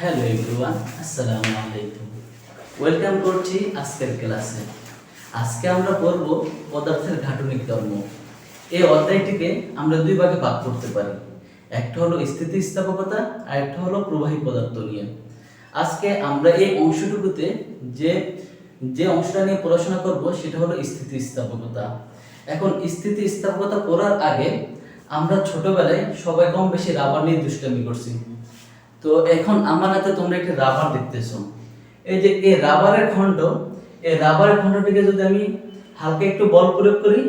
Hello everyone আসসালামু আলাইকুম welcome করছি আজকের ক্লাসে। আজকে আমরা পড়ব পদার্থের গাঠনিক ধর্ম। এই অধ্যায়টিকে আমরা দুই ভাগে ভাগ করতে পারি। একটা হলো স্থিতিস্থাপকতা, আর একটা হলো প্রবাহী পদার্থ নিয়ে। আজকে আমরা এই অংশটুকুতে যে যে অংশটা নিয়ে পড়াশোনা করব, সেটা হলো স্থিতিস্থাপকতা। এখন স্থিতিস্থাপকতা পড়ার আগে আমরা ছোটবেলায় সবাই কম বেশি রাবার নিয়ে দুষ্টামি করছি। তো এখন আমার হাতে তোমরা একটা রাবার দেখতেছো। এই যে এই রাবারের খণ্ড, এই রাবারের খণ্ডটিকে যদি আমি হালকা একটু বল প্রয়োগ করি,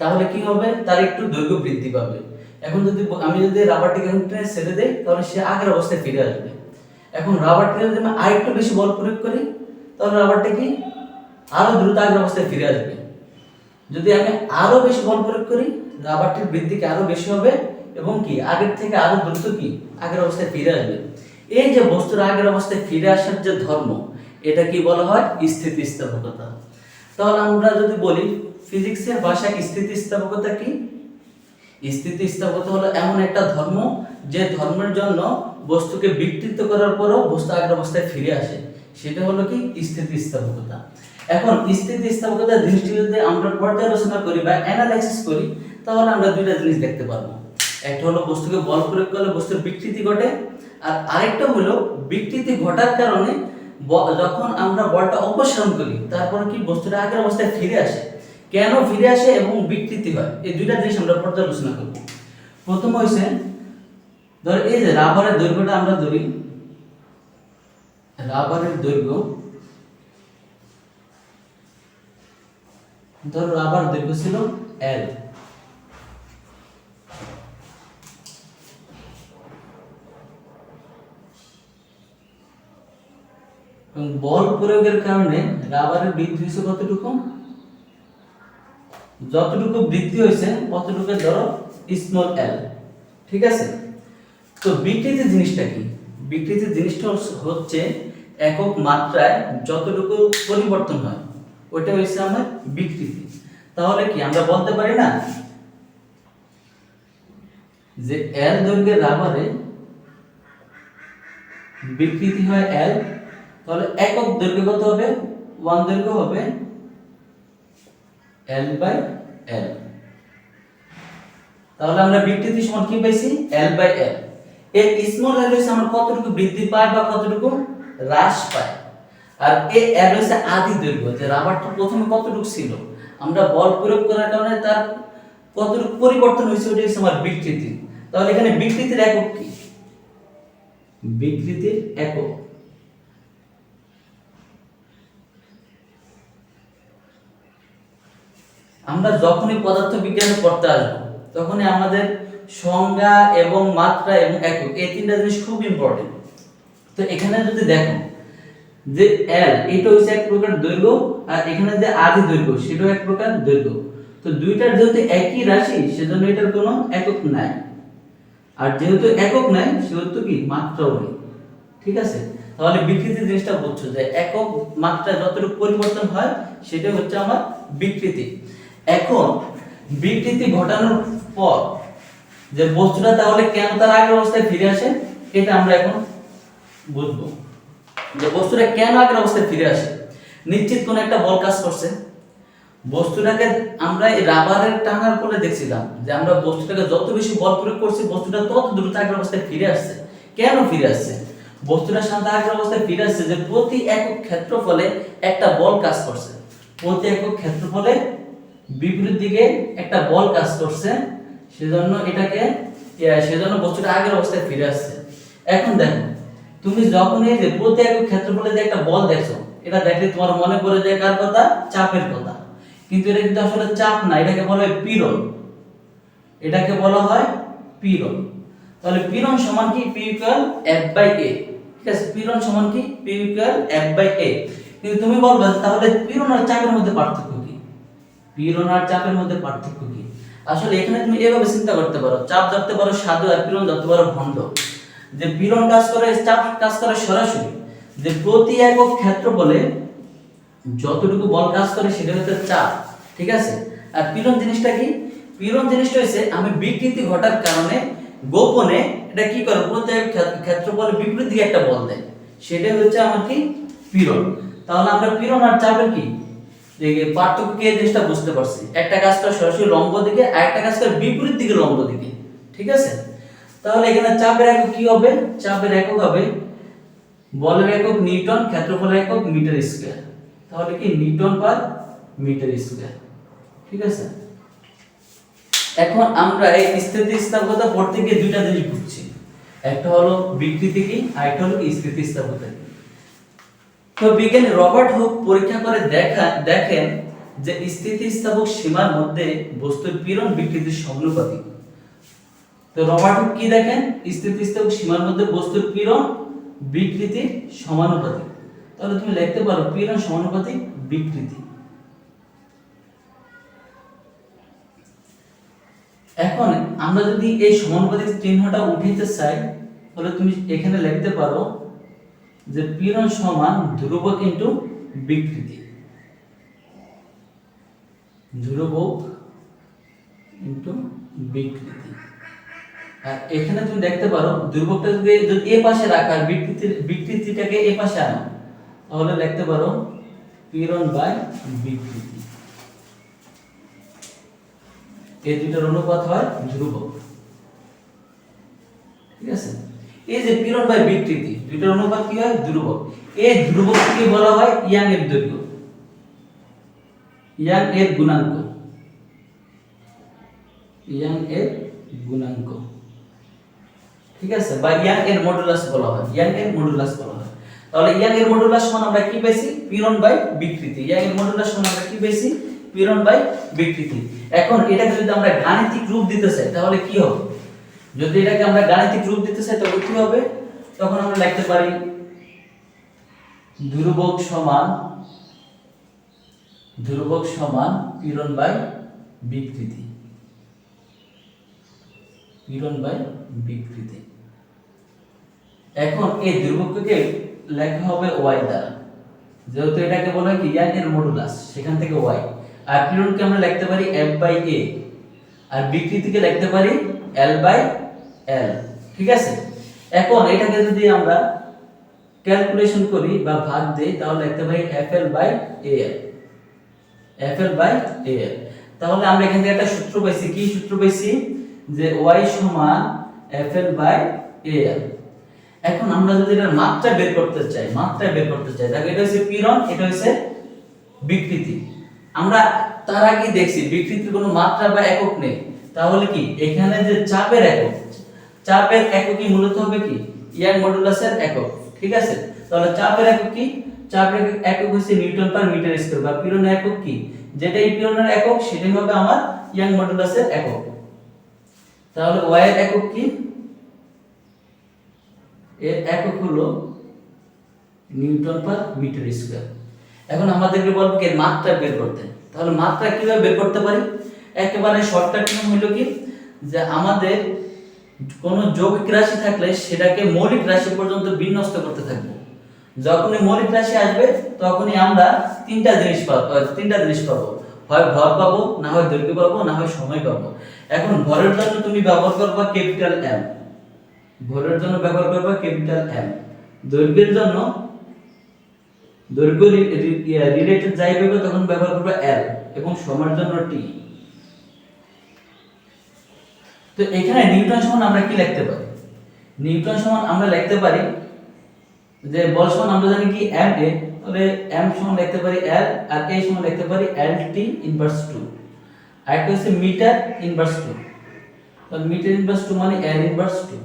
তাহলে কি হবে? তার একটু দৈর্ঘ্য বৃদ্ধি পাবে। এখন যদি আমি যদি রাবারটিকে ছেড়ে দেই, তাহলে সে আগের অবস্থায় ফিরে আসবে। এখন রাবারটিকে যদি আমি আরেকটু বেশি বল প্রয়োগ করি, তাহলে রাবারটি কি? আরও দ্রুত আগের অবস্থায় ফিরে আসবে। যদি আমি আরও বেশি বল প্রয়োগ করি রাবারটির বৃদ্ধি কি আরও বেশি হবে এবং কি, আগের থেকে আরও দ্রুত কি, আগের অবস্থায় ফিরে আসবে। এই যে বস্তুর আগের অবস্থায় ফিরে আসার যে ধর্ম, এটা কি বলা হয়? স্থিতিস্থাপকতা। তাহলে আমরা যদি বলি, ফিজিক্সের ভাষায় স্থিতিস্থাপকতা কি? স্থিতিস্থাপকতা হলো এমন একটা ধর্ম, যে ধর্মের জন্য বস্তুকে বিকৃত করার পরও বস্তু আগের অবস্থায় ফিরে আসে। সেটা হলো কি? স্থিতিস্থাপকতা। এখন স্থিতিস্থাপকতা যদি আমরা পর্যালোচনা করি বা অ্যানালাইসিস করি, তাহলে আমরা দুইটা জিনিস দেখতে পারব। একটা হলো বস্তুকে বল প্রয়োগ করলে বস্তুর বিকৃতি ঘটে, আর আরেকটা হলো বিকৃতি ঘটার কারণে যখন আমরা বলটা অপসারণ করি, তারপর কি বস্তুটা আগের অবস্থায় ফিরে আসে। কেন ফিরে আসে এবং বিকৃতি হয়? এই দুইটা জিনিস আমরা পর্যালোচনা করব। প্রথম হয়েছে ধর এই যে রাবারের দৈর্ঘ্যটা আমরা ধরি, রাবারের দৈর্ঘ্য, ধর রাবার দৈর্ঘ্য ছিল এল এবং বল প্রয়োগের কারণে রাবারের বৃদ্ধি হয়েছে কতটুকু? যতটুকু বৃদ্ধি হয়েছে ততটুকু ধরো? স্মল এল ঠিক আছে? তো বিকৃতি জিনিসটা কি? বিকৃতি জিনিসটা হচ্ছে- একক মাত্রায় যতটুকু পরিবর্তন হয়, ওইটা হচ্ছে আমার বিকৃতি। তাহলে কি আমরা বলতে পারি না? যে এল দৈর্ঘ্যের রাবারে বিকৃতি হয় এল তাহলে একক দৈর্ঘ্য কত হবে? ওয়ান দৈর্ঘ্য হবে এল বাই এল তাহলে আমরা বিকৃতি সমান কি পাইছি? এল বাই এল এর স্মল হচ্ছে আমরা কতটুকু বৃদ্ধি পায় বা কতটুকু হ্রাস পায় আর এ হচ্ছে আদি দৈর্ঘ্য, যে রাবারটা প্রথমে কতটুকু ছিল? আমরা বল প্রয়োগ করার কারণে তার কতটুকু পরিবর্তন হয়েছে ওটা হচ্ছে আমার বিকৃতি। তাহলে এখানে বিকৃতির একক কি? বিকৃতির একক। আমরা যখনই পদার্থ বিজ্ঞানে পড়তে আসব, তখনই আমাদের সংজ্ঞা এবং মাত্রা এবং একক, এই তিনটা জিনিস খুব ইম্পর্টেন্ট তো এখানে যদি দেখো যে এল এটা হচ্ছে এক প্রকার দৈর্ঘ্য, আর এখানে যে আদি দৈর্ঘ্য, সেটাও এক প্রকার দৈর্ঘ্য। তো দুইটার যেহেতু একই রাশি, সেজন্য এটার কোনো একক নাই। আর যেহেতু একক নাই, সেহেতু কি? মাত্রাও নেই। ঠিক আছে? তাহলে বিকৃতি জিনিসটা বুঝছ যে একক মাত্রা যতটুকু পরিবর্তন হয় সেটা হচ্ছে আমার বিকৃতি। এখন বিকৃতি ঘটানোর পর যে বস্তুটা তাহলে কেন তার আগের অবস্থায় ফিরে আসে, এটা আমরা এখন বুঝব। যে বস্তুটা কেন আগের অবস্থায় ফিরে আসে? নিশ্চিত কোন একটা বল কাজ করছে। বস্তুটাকে আমরা এই রাবারের টানার ফলে দেখছিলাম যে আমরা বস্তুটাকে যত বেশি বল প্রয়োগ করছি, বস্তুটা তত দ্রুত আগের অবস্থায় ফিরে আসছে। কেন ফিরে আসছে? বস্তুটা সাথে আগের অবস্থায় ফিরে আসছে যে প্রতি একক ক্ষেত্রফলে একটা বল কাজ করছে। প্রতি একক ক্ষেত্রফলে বিপরীত দিকে একটা বল কাজ করছে, সেজন্য এটাকে সেজন্য বস্তুটা আগের অবস্থায় ফিরে আসছে। এখন দেখো, তুমি যখন এই যে প্রতি একক ক্ষেত্রফলে যে একটা বল দেখছ, এটা দেখলে তোমার মনে পড়ে যায় কার কথা? চাপের কথা। কিন্তু এটা কিন্তু আসলে চাপ না, এটাকে বলা হয় পীড়ন। এটাকে বলা হয় পীড়ন। তাহলে পীড়ন সমান কি? পি এফ বাই এ ঠিক আছে? পীড়ন সমান কি? পি এফ বাই এ কিন্তু তুমি বলবে, তাহলে পীড়ন আর চাপের মধ্যে পার্থক্য কি পীড়ন আর চাপের মধ্যে পার্থক্য কি? আসলে এখানে তুমি এভাবে চিন্তা করতে পারো, চাপ ধরতে পারো সাধু আর পীড়ন ধরতে পারো ভণ্ড। যে পীড়ন কাজ করে, চাপ কাজ করে সরাসরি, যে প্রতি একক ক্ষেত্র বলে যতটুকু বল কাজ করে সেটা হচ্ছে চাপ, ঠিক আছে? আর পীড়ন জিনিসটা কি? পীড়ন জিনিসটা হচ্ছে আমি বিকৃতি ঘটার কারণে গোপনে এটা কি করে? কোনো জায়গায় ক্ষে- ক্ষেত্রফলের বিপরীত দিকে একটা বল দেয়। সেটাই হচ্ছে আমার কি? পীড়ন। তাহলে আমরা পীড়ন আর চাপের কি? পার্থক্য কি জিনিসটা বুঝতে পারছি? একটা করে সরাসরি লম্ব দিকে, আর একটা কাজ করে বিপরীত দিকে লম্ব দিকে। ঠিক আছে? তাহলে এখানে চাপের একক কি হবে? চাপের একক হবে বলের একক নিউটন, ক্ষেত্রফলের একক মিটার স্কয়ার। তাহলে কি নিউটন পার মিটার স্কয়ার। ঠিক আছে? এখন আমরা এই স্থিতিস্থাপকতা পড়তে গিয়ে দুইটা জিনিস বুঝছি। একটা হলো বিকৃতি কি, আর একটা হলো স্থিতিস্থাপকতা কি। তো বিজ্ঞানী রবার্ট হুক পরীক্ষা করে দেখা, দেখেন যে স্থিতিস্থাপক সীমার মধ্যে বস্তুর পীড়ন বিকৃতির সমানুপাতিক তো রবার্ট হুক কি দেখেন? স্থিতিস্থাপক সীমার মধ্যে বস্তুর পীড়ন বিকৃতির সমানুপাতিক। তাহলে তুমি লিখতে পারো পীড়ন সমানুপাতিক বিকৃতি। এখন আমরা যদি এই সমানুপাতিক চিহ্নটা উঠাইতে চাই, তাহলে তুমি এখানে লিখতে পারো যে পীড়ন সমান ধ্রুবক ইন্টু বিকৃতি। ধ্রুবক ইন্টু বিকৃতি। আর এখানে তুমি দেখতে পারো, ধ্রুবকটা যদি যদি এ পাশে রাখা আর বিকৃতি বিকৃতিটাকে এ পাশে আনো, তাহলে লিখতে পারো পীড়ন বাই বিকৃতি। এই দুইটার অনুপাত হয় ধ্রুবক। ঠিক আছে? এই যে পীড়ন বাই বিকৃতি দুইটার অনুপাত কি হয়? ধ্রুবক। এই ধ্রুবককে বলা হয় ইয়াং এর দৈর্ঘ্য। ইয়াং এর গুণাঙ্ক। ইয়াং এর গুণাঙ্ক। ঠিক আছে? বা ইয়াং এর মডুলাস বলা হয়। ইয়াং এর মডুলাস বলা হয়। তাহলে ইয়াং এর মডুলাস সমান আমরা কি পাইছি? পীড়ন বাই বিকৃতি। ইয়াং এর মডুলাস সমান আমরা কি পাইছি? পীড়ন বাই বিকৃতি। এখন এটাকে যদি আমরা গাণিতিক রূপ দিতে চাই, তাহলে কি হবে? যদি এটাকে আমরা গাণিতিক রূপ দিতে চাই তবে কি হবে? তখন আমরা লিখতে পারি ধ্রুবক সমান ধ্রুবক সমান পীড়ন বাই বিকৃতি। পীড়ন বাই বিকৃতি। এখন এই ধ্রুবককে লেখা হবে ওয়াই দ্বারা। যেহেতু এটাকে বলা হয় কি ইয়াং এর মডুলাস সেখান থেকে ওয়াই। আর পীড়নকে আমরা লিখতে পারি এফ বাই এ আর বিকৃতিকে লিখতে পারি এল বাই এল ঠিক আছে? এখন এটাকে যদি আমরা ক্যালকুলেশন করি বা ভাগ দেই, তাহলে লিখতে পারি F L by A L F L by A L তাহলে আমরা এখান থেকে একটা সূত্র পাইছি, কি সূত্র পাইছি? যে ওয়াই সমান এফ এল বাই এ এল এখন আমরা যদি এটার মাত্রা বের করতে চাই, মাত্রা বের করতে চাই, দেখো এটা হচ্ছে পীড়ন, এটা হচ্ছে বিকৃতি। আমরা তার আগে দেখছি, বিকৃতির কোনো মাত্রা বা একক নেই। তাহলে কি? এখানে যে চাপের একক চাপের এককই মূলত হবে কি? ইয়াং মডুলাসের একক, ঠিক আছে? তাহলে চাপের একক কি? চাপের একক হচ্ছে নিউটন পার মিটার স্কয়ার বা পীড়নের একক কি? যেটা এই পীড়নের একক, সেটাই হবে আমার ইয়াং মডুলাসের একক। তাহলে ওয়াই এর একক কি? এর একক হলো নিউটন পার মিটার স্কয়ার। এখন আমাদেরকে বলব কি মাত্রা বের করতে। তাহলে মাত্রা কীভাবে বের করতে পারি? একেবারে শর্টকাট নিয়ম হলো কি? যে আমাদের কোনো যৌগিক রাশি থাকলে সেটাকে মৌলিক রাশি পর্যন্ত বিন্যস্ত করতে থাকব। যখনই মৌলিক রাশি আসবে, তখনই আমরা তিনটা জিনিস পাবো তিনটা জিনিস পাবো। হয় ভর পাবো, না হয় দৈর্ঘ্য পাবো, না হয় সময় পাবো। এখন ভরের জন্য তুমি ব্যবহার করবা ক্যাপিটাল এম ভরের জন্য ব্যবহার করবা ক্যাপিটাল এম দৈর্ঘ্যের জন্য দৈর্ঘ্য রিলেটেড যাই পাবে তখন ব্যবহার করবে এল এবং সময়ের জন্য টি তো এখানে নিউটন সমান আমরা কি লিখতে পারি? নিউটন সমান আমরা লিখতে পারি যে বল সমান আমরা জানি কি এম এ তাহলে এম সমান লিখতে পারি এল আর এ সমান লিখতে পারি এল টি ইনভার্স টু আর একটা হচ্ছে মিটার ইনভার্স টু তাহলে মিটার ইনভার্স টু মানে এল ইনভার্স টু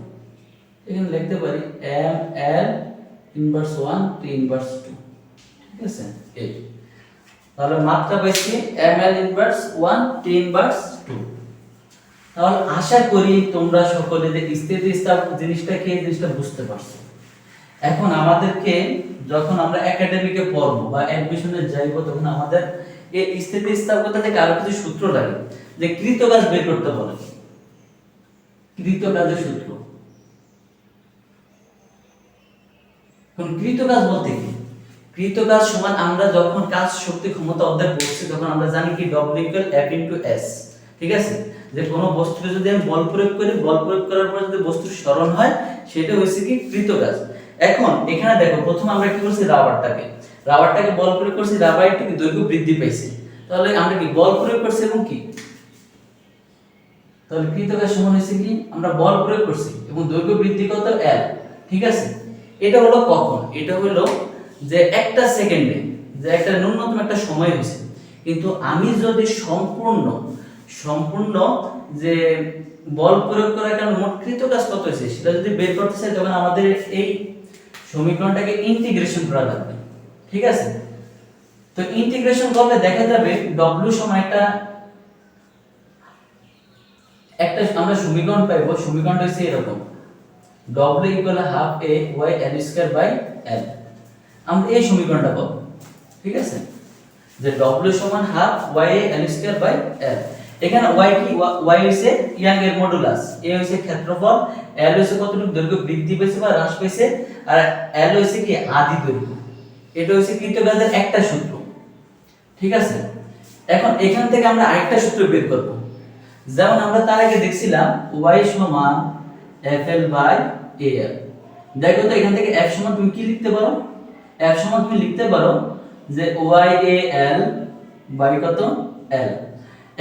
এখানে লিখতে পারি M L inverse one T inverse two ঠিক আছে? এই। তাহলে মাত্রা পাইছি M L inverse one T inverse two তাহলে আশা করি তোমরা সকলে যে স্থিতিস্থাপ জিনিসটা কি জিনিসটা বুঝতে পারছ। এখন আমাদেরকে যখন আমরা একাডেমিকে পড়ব বা অ্যাডমিশনে যাইব, তখন আমাদের এই স্থিতিস্থাপকতা থেকে আরও কিছু সূত্র লাগে, যে কৃতকাজ বের করতে বলে। কৃতকাজের সূত্র। এখন কৃতকাজ বলতে কি? কৃতকাজ সমান আমরা যখন কাজ শক্তি ক্ষমতা অধ্যায় পড়ছি, তখন আমরা জানি কি? W equal F into S ঠিক আছে? যে কোনো বস্তুকে যদি আমি বল প্রয়োগ করি, বল প্রয়োগ করার পর যদি বস্তুর স্মরণ হয়, সেটা হচ্ছে কি কৃতকাজ। এখন এখানে দেখো, প্রথম আমরা কি করছি? রাবারটাকে। রাবারটাকে বল প্রয়োগ করছি, রাবার একটু দৈর্ঘ্য বৃদ্ধি পাইছে। তাহলে আমরা কি বল প্রয়োগ করছি এবং কি? তাহলে কৃতকাজ সমান হয়েছে কি? আমরা বল প্রয়োগ করছি এবং দৈর্ঘ্য বৃদ্ধি কত? এল ঠিক আছে? এটা হলো কখন? এটা হলো যে একটা সেকেন্ডে, যে একটা ন্যূনতম একটা সময় হয়েছে কিন্তু আমি যদি সম্পূর্ণ সম্পূর্ণ যে বল প্রয়োগ করার কারণে মোট কৃতকাজ কত হয়েছে, সেটা যদি বের করতে চাই, তখন আমাদের এই সমীকরণটাকে ইন্টিগ্রেশন করা লাগবে। ঠিক আছে? তো ইন্টিগ্রেশন করলে দেখা যাবে ডব্লিউ সমান একটা একটা আমরা সমীকরণ পাইবো, সমীকরণটা হচ্ছে এরকম। W equal half a y l square by l আমরা এই সমীকরণটা পাবো। ঠিক আছে? যে w সমান half a l square by l এখানে y কি? y হইছে ইয়াং এর মডুলাস a হইছে ক্ষেত্রফল, l হইছে কতটুকু দৈর্ঘ্য বৃদ্ধি পেয়েছে বা হ্রাস পেয়েছে, আর l হইছে কি? আদি দৈর্ঘ্য। এটা হইছে কৃতকাজের একটা সূত্র। ঠিক আছে? এখন এখান থেকে আমরা আরেকটা সূত্র বের করব। যেমন আমরা তার আগে দেখছিলাম y সমান fl বাই al দেখো তো এখান থেকে f সমান তুমি কি লিখতে পারো? f সমান তুমি লিখতে পারো যে y al বাই কত? l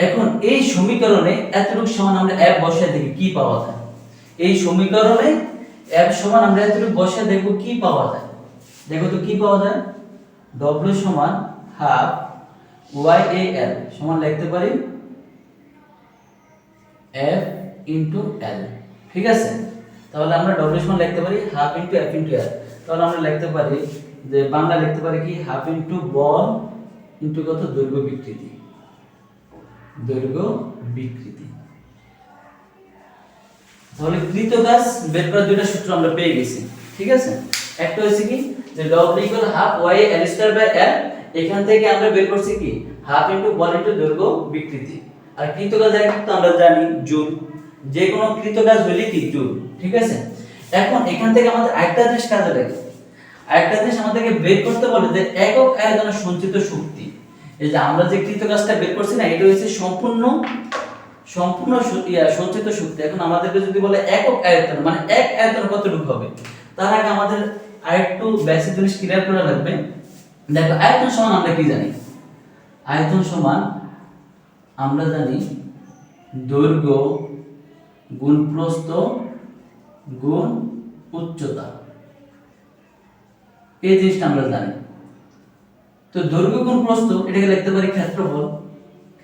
এখন এই সমীকরণে এতটুকু সমান আমরা f বসায় দেখি কি পাওয়া যায়। এই সমীকরণে f সমান আমরা এতটুকু বসায় দেখব কি পাওয়া যায়। দেখো তো কি পাওয়া যায়? W সমান হাফ y a l সমান লিখতে পারি? F ইনটু l ঠিক আছে? তাহলে আমরা w সমান লিখতে পারি half into f into l তাহলে আমরা লিখতে পারি যে বাংলা লিখতে পারি কি? হাফ ইনটু বল ইনটু কত? দৈর্ঘ্য বিকৃতি। দৈর্ঘ্য বিকৃতি। তাহলে বের করার দুইটা সূত্র আমরা পেয়ে গেছি, ঠিক আছে? একটা হচ্ছে কি যে ইকুয়াল হাফ বাই এখান থেকে আমরা বের করছি কি? হাফ ইনটু ইনটু দৈর্ঘ্য বিকৃতি। আর কৃতকাজ তো আমরা জানি জুল। যে কোনো কৃতকাজ হলে কি জুল, ঠিক আছে? এখন এখান থেকে আমাদের আরেকটা জিনিস কাজে লাগে। আরেকটা জিনিস আমাদেরকে বের করতে বলে যে একক আয়তনে সঞ্চিত শক্তি। এই যে আমরা যে কৃতকাজটা বের করছি না, এটা হচ্ছে সম্পূর্ণ সম্পূর্ণ সঞ্চিত শক্তি। এখন আমাদেরকে যদি বলে একক আয়তন মানে এক আয়তন কতটুকু হবে? তার আগে আমাদের আরেকটু বেসিক জিনিস ক্লিয়ার করা লাগবে। দেখো, আয়তন সমান আমরা কি জানি? আয়তন সমান আমরা জানি দৈর্ঘ্য গুণ প্রস্থ গুণ উচ্চতা। এই জিনিসটা আমরা জানি। তো দৈর্ঘ্য গুণ প্রস্থ এটাকে লিখতে পারি ক্ষেত্রফল।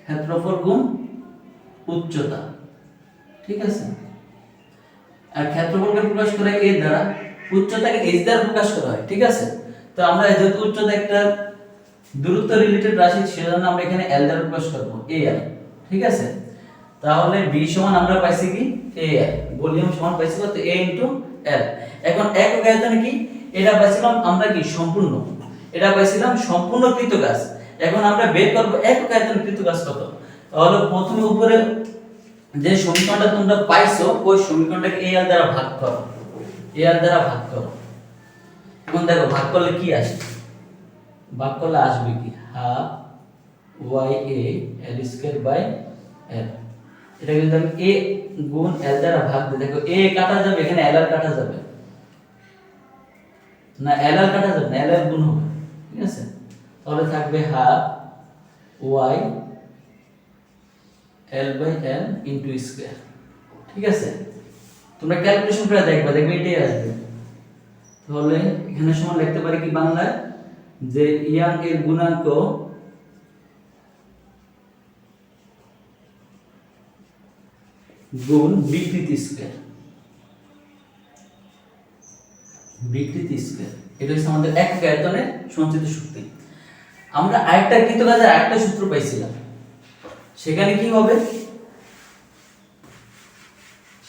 ক্ষেত্রফল গুণ উচ্চতা। ঠিক আছে? আর ক্ষেত্রফলকে প্রকাশ করা এ দ্বারা। উচ্চতাকে এইচ দ্বারা প্রকাশ করা হয়, ঠিক আছে? তো আমরা যেহেতু উচ্চতা একটা দূরত্ব রিলেটেড রাশি, সেজন্য আমরা এখানে এল দ্বারা প্রকাশ করব এ এল ঠিক আছে? তাহলে বি সমান আমরা পাইছি কি? এ এল ভলিউম সমান পাইছি কত? এ ইনটু এল এখন একক আয়তনে কি? এটা পাইছিলাম আমরা কি? সম্পূর্ণ। এটা পাইছিলাম সম্পূর্ণ কৃতকাজ। এখন আমরা বের করব একক আয়তন কৃতকাজ কত? তাহলে প্রথমে উপরে যে সমীকরণটা তোমরা পাইছো, ওই সমীকরণটাকে এ এল দ্বারা ভাগ করো। এ এল দ্বারা ভাগ করো। এখন দেখো, ভাগ করলে কি আসে ভাগ করলে আসবে কি? Half Y A L square by L. এটা কিন্তু আমি এ গুণ এল দ্বারা ভাগ দিই, দেখো এ কাটা যাবে, এখানে এল আর কাটা যাবে। না এল আর কাটা যাবে না এল আর গুণ হবে। ঠিক আছে? তাহলে থাকবে half Y L by L into square ঠিক আছে? তোমরা ক্যালকুলেশন করে দেখবা, দেখবে এটাই আসবে। তাহলে এখানে সমান লিখতে পারি কি বাংলায়? যে ইয়াং এর গুণাঙ্ক গুণ বিকৃতি স্কয়ার বিকৃতি স্কয়ার এটা হচ্ছে আমাদের এক আয়তনের সঞ্চিত শক্তি। আমরা আরেকটা কৃতকাজের আরেকটা সূত্র পাইছিলাম। সেখানে কি হবে?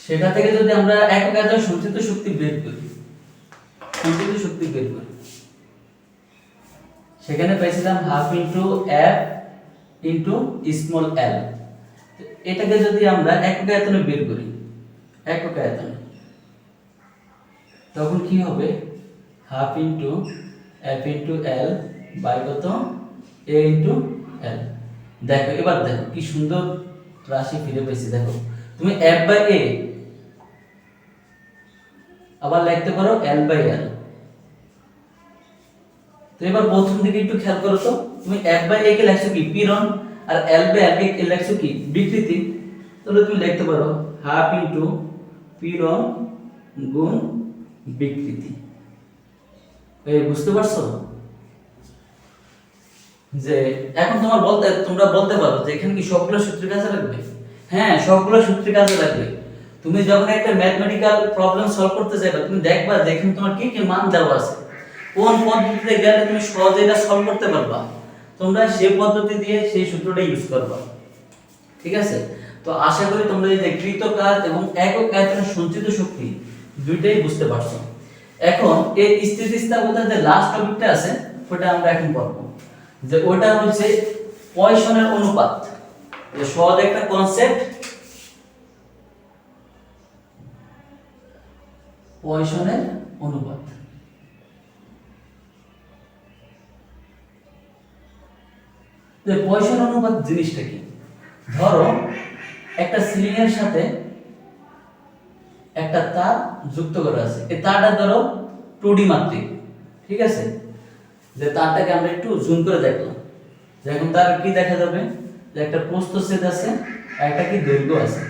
সেটা থেকে যদি আমরা এক আয়তনের সঞ্চিত শক্তি বের করি, সঞ্চিত শক্তি বের করি, সেখানে পাইছিলাম half into F into small L এটাকে যদি আমরা একক আয়তনে বের করি একক আয়তনে তখন কি হবে? Half into F into L by কত? এ ইন্টু এল দেখো, এবার দেখো কি সুন্দর রাশি ফিরে পেয়েছি, দেখো। তুমি এফ বাই এ আবার লিখতে পারো এল বাই এল তো এবার প্রথম দিকে একটু খেয়াল করো তো, তুমি এফ বাই এ কে লেখছো কি? পীড়ন। আর এল বাই এল কে লেখছো কি? বিকৃতি। তাহলে তুমি লিখতে পারো হাফ ইনটু পীড়ন গুণ বিকৃতি। এই বুঝতে পারছ? যে এখন তোমার বলতে, তোমরা বলতে পারো যে এখানে কি সবগুলো সূত্রের কাজে লাগবে? হ্যাঁ সবগুলো সূত্রের কাজে লাগবে। তুমি যখন একটা ম্যাথমেটিক্যাল প্রবলেম সলভ করতে যাবে তুমি দেখবা যে এখানে তোমার কি কি মান দেওয়া আছে। কোন পদ্ধতিতে গেলে তুমি সহজে এটা সলভ করতে পারবা? তোমরা সেই পদ্ধতি দিয়ে সেই সূত্রটা ইউজ করবা। ঠিক আছে? তো আশা করি তোমরা এই যে কৃত কাজ এবং একক আয়তনের সঞ্চিত শক্তি দুইটাই বুঝতে পারছ। এখন এই স্থিতিস্থাপকতার যে লাস্ট টপিকটা আছে, ওটা আমরা এখন পড়ব। যে ওটা হচ্ছে পয়সনের অনুপাত। যে সহজ একটা কনসেপ্ট পয়সনের অনুপাত। যে পয়সন অনুপাত জিনিসটা কি? ধরো, একটা সিলিং এর সাথে একটা তার যুক্ত করা আছে। এই তারটা ধরো টু ডি মাত্রিক, ঠিক আছে? যে তারটাকে আমরা একটু জুম করে দেখলাম। এখন তার কি দেখা যাবে? যে একটা প্রস্থচ্ছেদ আছে একটা কি দৈর্ঘ্য আছে।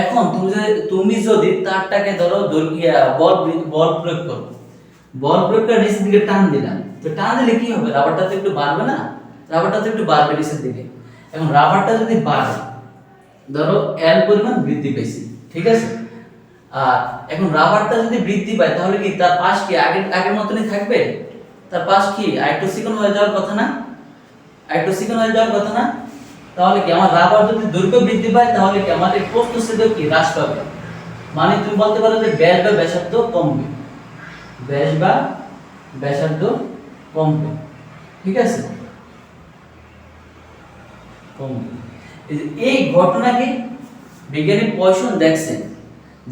এখন তুমি যদি তুমি যদি তারটাকে ধরো দৈর্ঘ্য বল বল প্রয়োগ করো। বল প্রয়োগ করে নিচের দিকে টান দিলাম। তো টান দিলে কি হবে? রাবারটা তো একটু বাড়বে না? রাবারটা তো একটু বাড়বে নিচের দিকে। এখন রাবারটা যদি বাড়ে, ধরো এল পরিমাণ বৃদ্ধি পেয়েছে ঠিক আছে? এখন রাবারটা যদি বৃদ্ধি পায়, তাহলে কি তার পাশ কি আগের আগের মতনই থাকবে? তার পাশ কি আরেকটু চিকন হয়ে যাওয়ার কথা না? আরেকটু চিকন হয়ে যাওয়ার কথা না? তাহলে কি আমার রাবার যদি দৈর্ঘ্য বৃদ্ধি পায়, তাহলে কি আমার এই প্রস্থচ্ছেদ কি হ্রাস পাবে? মানে তুমি বলতে পারো যে ব্যাস বা ব্যাসার্ধ কমবে। ব্যাস বা ব্যাসার্ধ কমবে। ঠিক আছে? কমবে। এই ঘটনাকে বিজ্ঞানী পয়সন দেখছেন।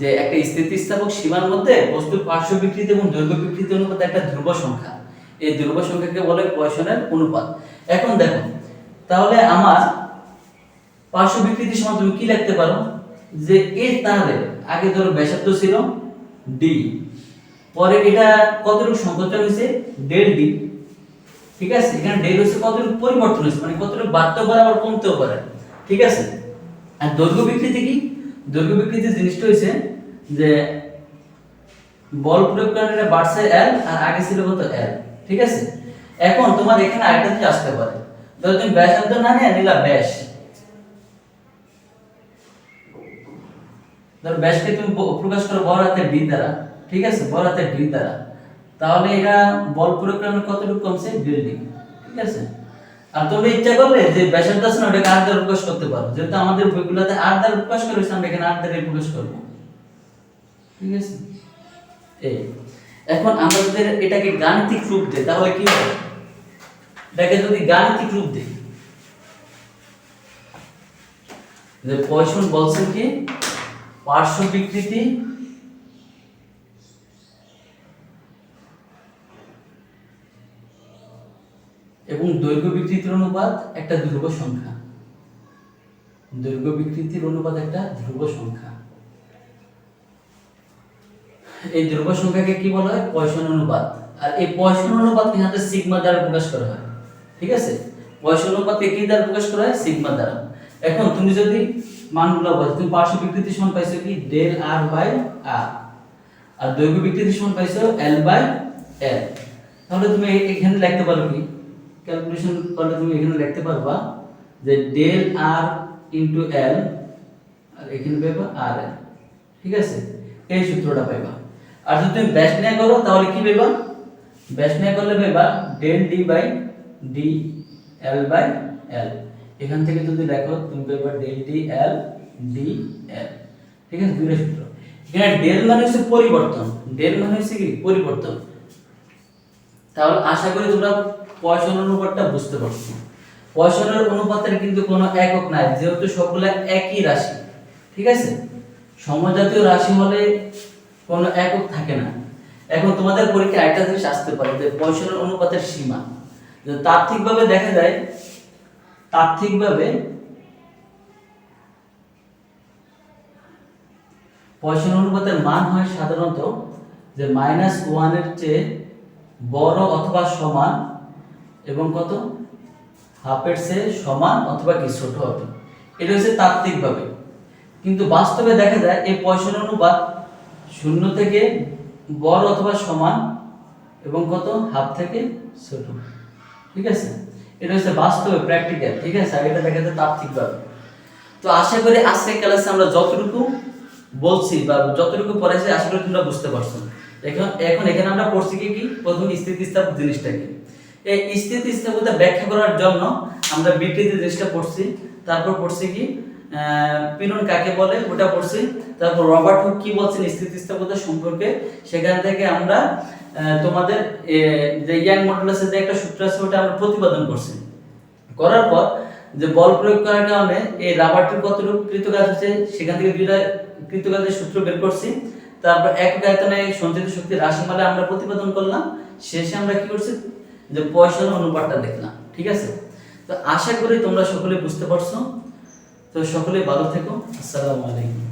যে একটা স্থিতিস্থাপক সীমার মধ্যে বস্তুর পার্শ্ব বিকৃতি এবং দৈর্ঘ্য বিকৃতি অনুপাত একটা ধ্রুব সংখ্যা। এই ধ্রুব সংখ্যাকে বলে পয়সনের অনুপাত। এখন দেখো, তাহলে আমার পার্শ্ব বিকৃতি সমান তুমি কি লিখতে পারো? যে এই তাহলে আগে ধরো ব্যাসার্ধ ছিল ডি পরে এটা কতটুকু সংকোচন হয়েছে? ডেল ডি ঠিক আছে? এখানে ডেল হচ্ছে কতটুকু পরিবর্তন হয়েছে? মানে কতটুকু বাড়তেও পারে, আবার কমতেও পারে, ঠিক আছে? আর দৈর্ঘ্য বিকৃতি কি? দৈর্ঘ্য বিকৃতি জিনিসটা হয়েছে যে বল প্রয়োগকারীরা বাড়ছে এল আর আগে ছিল কত এল ঠিক আছে? এখন তোমার এখানে আরেকটা জিনিস আসতে পারে। ধরো তুমি ব্যাসার্ধ না নিয়ে নিলা ব্যাস। ধরো ব্যাসকে তুমি প্রকাশ করো বড় হাতের ডি দ্বারা, ঠিক আছে? বড় হাতের ডি দ্বারা। তাহলে এটা বল প্রয়োগকারী কতটুকু কমছে? বিল্ডিং ঠিক আছে? আর তোমরা ইচ্ছা করলে যে ব্যাসার্ধ আছে ওটাকে প্রকাশ করতে পারো। যেহেতু আমাদের বইগুলোতে এখানে করব। ঠিক আছে? এই, এখন যদি এটাকে গাণিতিক রূপ দেই তাহলে কি হবে? এটাকে যদি গাণিতিক রূপ দেই। যে পয়সন বলছেন কি? পার্শ্ব বিকৃতি এবং দৈর্ঘ্য বিকৃতির অনুপাত একটা ধ্রুব সংখ্যা। দৈর্ঘ্য বিকৃতির অনুপাত একটা ধ্রুব সংখ্যা। এই ধ্রুব সংখ্যাকে কি বলা হয়? পয়সন অনুপাত। আর এই পয়সন অনুপাতকে হাতে? সিগমা দ্বারা প্রকাশ করা হয়। ঠিক আছে? পয়সন অনুপাতকে কি দ্বারা প্রকাশ করা হয়? সিগমা দ্বারা। এখন তুমি যদি মানগুলো বল, তুমি পার্শ্ব বিকৃতি সমান পাইছো কি? ডেল আর বাই আর। আর দৈর্ঘ্য বিকৃতি সমান পাইছো এল বাই এল। তাহলে তুমি এখানে লিখতে পারো কি? ক্যালকুলেশন করলে তুমি এখানে লিখতে পারবা যে ডেল আর ইনটু এল আর এখানে পাইবা আর এল ঠিক আছে? এই সূত্রটা পাইবা। আর যদি তুমি ব্যাস নিয়ে করো, তাহলে কি পাইবা? ব্যাস নিয়ে করলে পাইবা del D by D L by L এখান থেকে যদি দেখো, তুমি পাইবা del D L D L ঠিক আছে? দুইটা সূত্র। এখানে ডেল মানে হচ্ছে পরিবর্তন। ডেল মানে হচ্ছে কি? পরিবর্তন। তাহলে আশা করি তোমরা পয়সন অনুপাতটা বুঝতে পারছ। পয়সনের অনুপাতের কিন্তু কোনো একক নাই, যেহেতু সবগুলো একই রাশি, ঠিক আছে? সমজাতীয় রাশি হলে কোনো একক থাকে না। এখন তোমাদের পরীক্ষায় একটা জিনিস আসতে পারে, যে পয়সনের অনুপাতের সীমা। তাত্ত্বিকভাবে দেখা যায়, তাত্ত্বিকভাবে পয়সন অনুপাতের মান হয় সাধারণত যে মাইনাস ওয়ানের চেয়ে বড় অথবা সমান এবং কত? হাফের সে সমান অথবা কি? ছোট হবে। এটা হচ্ছে তাত্ত্বিকভাবে। কিন্তু বাস্তবে দেখা যায় এই পয়সন অনুপাত শূন্য থেকে বড় অথবা সমান এবং কত? হাফ থেকে ছোট। ঠিক আছে? এটা হচ্ছে বাস্তবে প্র্যাকটিক্যাল ঠিক আছে? আর এটা দেখা যায় তাত্ত্বিকভাবে। তো আশা করি আজকে ক্লাসে আমরা যতটুকু বলছি বা যতটুকু পড়াইছি আশা করি তোমরা বুঝতে পারছ। এখন এখন এখানে আমরা পড়ছি কি কি? প্রথম স্থিতিস্থাপক জিনিসটা কি? এই স্থিতিস্থাপকতা ব্যাখ্যা করার জন্য আমরা বিকৃতি জিনিসটা পড়ছি। তারপর পড়ছি কি পীড়ন কাকে বলে? ওটা পড়ছি। তারপর রবার্ট হুক কি বলছেন স্থিতিস্থাপকতা সম্পর্কে? সেখান থেকে আমরা তোমাদের যে ইয়াং মডুলাসের যে একটা সূত্র আছে, ওটা আমরা প্রতিপাদন করছি। করার পর যে বল প্রয়োগ করার কারণে এই রাবারটির কতটুকু কৃতকাজ হচ্ছে সেখান থেকে দুইটা কৃতকাজের সূত্র বের করছি। তারপর এক আয়তনে সঞ্চিত শক্তি রাশিমালা আমরা প্রতিপাদন করলাম। শেষে আমরা কি করছি? যে পয়সার অনুপাতটা দেখলাম, ঠিক আছে? তো আশা করি তোমরা সকলে বুঝতে পারছ। তো সকলে ভালো থেকো। আসসালামু আলাইকুম।